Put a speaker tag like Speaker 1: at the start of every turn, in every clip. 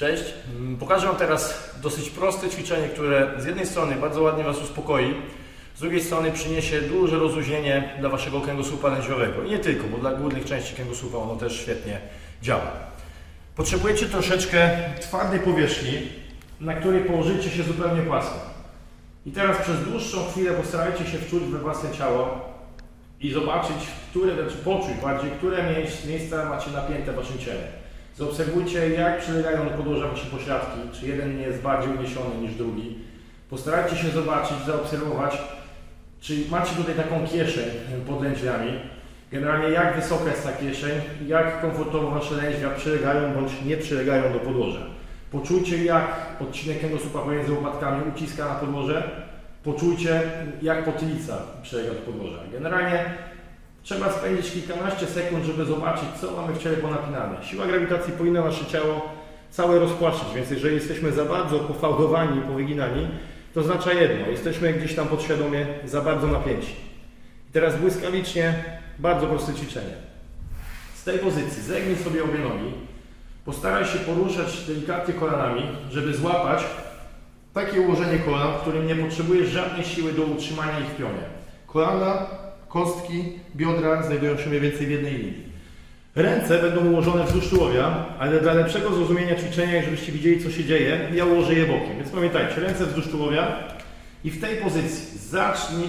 Speaker 1: Cześć. Mm, Pokażę Wam teraz dosyć proste ćwiczenie, które z jednej strony bardzo ładnie Was uspokoi, z drugiej strony przyniesie duże rozluźnienie dla Waszego kręgosłupa lędźwiowego. I nie tylko, bo dla górnych części kręgosłupa ono też świetnie działa. Potrzebujecie troszeczkę twardej powierzchni, na której położycie się zupełnie płasko. I teraz przez dłuższą chwilę postarajcie się wczuć we własne ciało i zobaczyć, które, znaczy poczuć bardziej, które miejsc- miejsca macie napięte w Waszym ciele. Zaobserwujcie, jak przylegają do podłoża Wasze pośladki, czy jeden jest bardziej uniesiony niż drugi. Postarajcie się zobaczyć, zaobserwować, czy macie tutaj taką kieszeń pod lędźwiami. Generalnie jak wysoka jest ta kieszeń, jak komfortowo Wasze lędźwia przylegają bądź nie przylegają do podłoża. Poczujcie, jak odcinek kręgosłupa pomiędzy łopatkami uciska na podłoże. Poczujcie, jak potylica przylega do podłoża. Generalnie trzeba spędzić kilkanaście sekund, żeby zobaczyć, co mamy w ciele ponapinane. Siła grawitacji powinna nasze ciało całe rozpłaszczyć, więc jeżeli jesteśmy za bardzo pofałdowani, powyginani, to oznacza jedno, jesteśmy gdzieś tam podświadomie za bardzo napięci. I teraz błyskawicznie, bardzo proste ćwiczenie. Z tej pozycji zegnij sobie obie nogi, postaraj się poruszać delikatnie kolanami, żeby złapać takie ułożenie kolan, w którym nie potrzebujesz żadnej siły do utrzymania ich w pionie. Kolana, kostki, biodra znajdują się mniej więcej w jednej linii. Ręce będą ułożone wzdłuż tułowia, ale dla lepszego zrozumienia ćwiczenia i żebyście widzieli co się dzieje, ja ułożę je bokiem. Więc pamiętajcie, ręce wzdłuż tułowia i w tej pozycji zacznij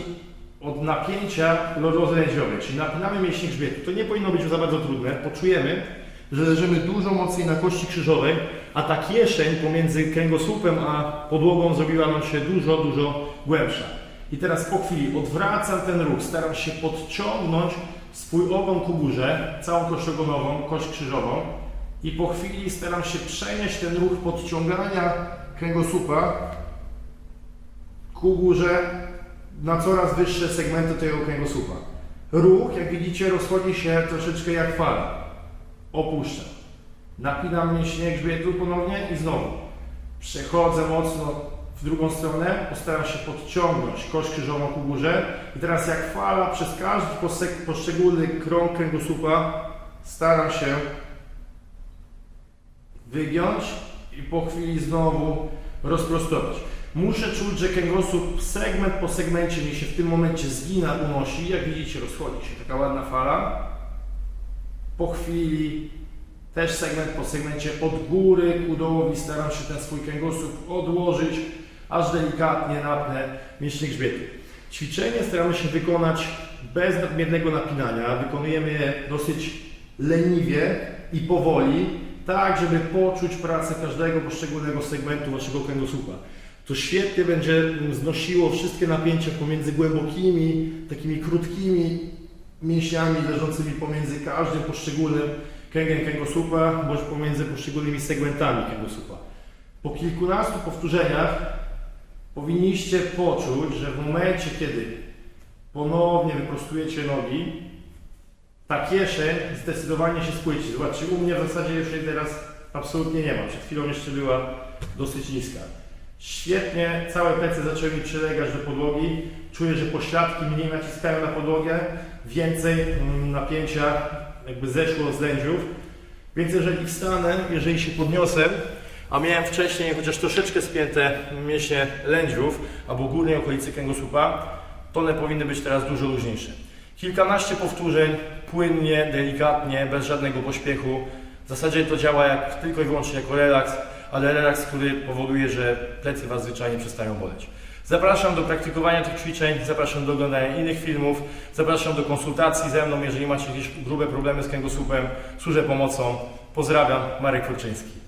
Speaker 1: od napięcia rozlędźwiowej, czyli napinamy mięśnie grzbietu. To nie powinno być za bardzo trudne. Poczujemy, że leżymy dużo mocniej na kości krzyżowej, a ta kieszeń pomiędzy kręgosłupem a podłogą zrobiła nam się dużo, dużo głębsza. I teraz po chwili odwracam ten ruch, staram się podciągnąć swój ogon ku górze, całą kość ogonową, kość krzyżową i po chwili staram się przenieść ten ruch podciągania kręgosłupa ku górze na coraz wyższe segmenty tego kręgosłupa. Ruch, jak widzicie, rozchodzi się troszeczkę jak fala. Opuszczam. Napinam mięśnie grzbietu ponownie i znowu. Przechodzę mocno w drugą stronę, postaram się podciągnąć kość krzyżową ku górze i teraz jak fala przez każdy poszczególny krąg kręgosłupa staram się wygiąć i po chwili znowu rozprostować. Muszę czuć, że kręgosłup segment po segmencie mi się w tym momencie zgina, unosi. Jak widzicie, rozchodzi się taka ładna fala. Po chwili też segment po segmencie od góry ku dołowi staram się ten swój kręgosłup odłożyć, aż delikatnie napnę mięśnie grzbietu. Ćwiczenie staramy się wykonać bez nadmiernego napinania. Wykonujemy je dosyć leniwie i powoli, tak żeby poczuć pracę każdego poszczególnego segmentu waszego kręgosłupa. To świetnie będzie mm, znosiło wszystkie napięcia pomiędzy głębokimi, takimi krótkimi mięśniami leżącymi pomiędzy każdym poszczególnym kręgiem kręgosłupa, bądź pomiędzy poszczególnymi segmentami kręgosłupa. Po kilkunastu powtórzeniach powinniście poczuć, że w momencie, kiedy ponownie wyprostujecie nogi, ta kieszeń zdecydowanie się spłyci. Zobaczcie, u mnie w zasadzie już jej teraz absolutnie nie ma. Przed chwilą jeszcze była dosyć niska. Świetnie, całe plecy zaczęły mi przylegać do podłogi. Czuję, że pośladki mniej naciskają na podłogę, więcej mm, napięcia jakby zeszło z lędźwiów. Więc jeżeli wstanę, jeżeli się podniosę, a miałem wcześniej chociaż troszeczkę spięte mięśnie lędźwiów albo górnej okolicy kręgosłupa, to one powinny być teraz dużo luźniejsze. Kilkanaście powtórzeń, płynnie, delikatnie, bez żadnego pośpiechu. W zasadzie to działa jak, tylko i wyłącznie jako relaks, ale relaks, który powoduje, że plecy Was zwyczajnie przestają boleć. Zapraszam do praktykowania tych ćwiczeń, zapraszam do oglądania innych filmów, zapraszam do konsultacji ze mną, jeżeli macie jakieś grube problemy z kręgosłupem, służę pomocą. Pozdrawiam, Marek Forczyński.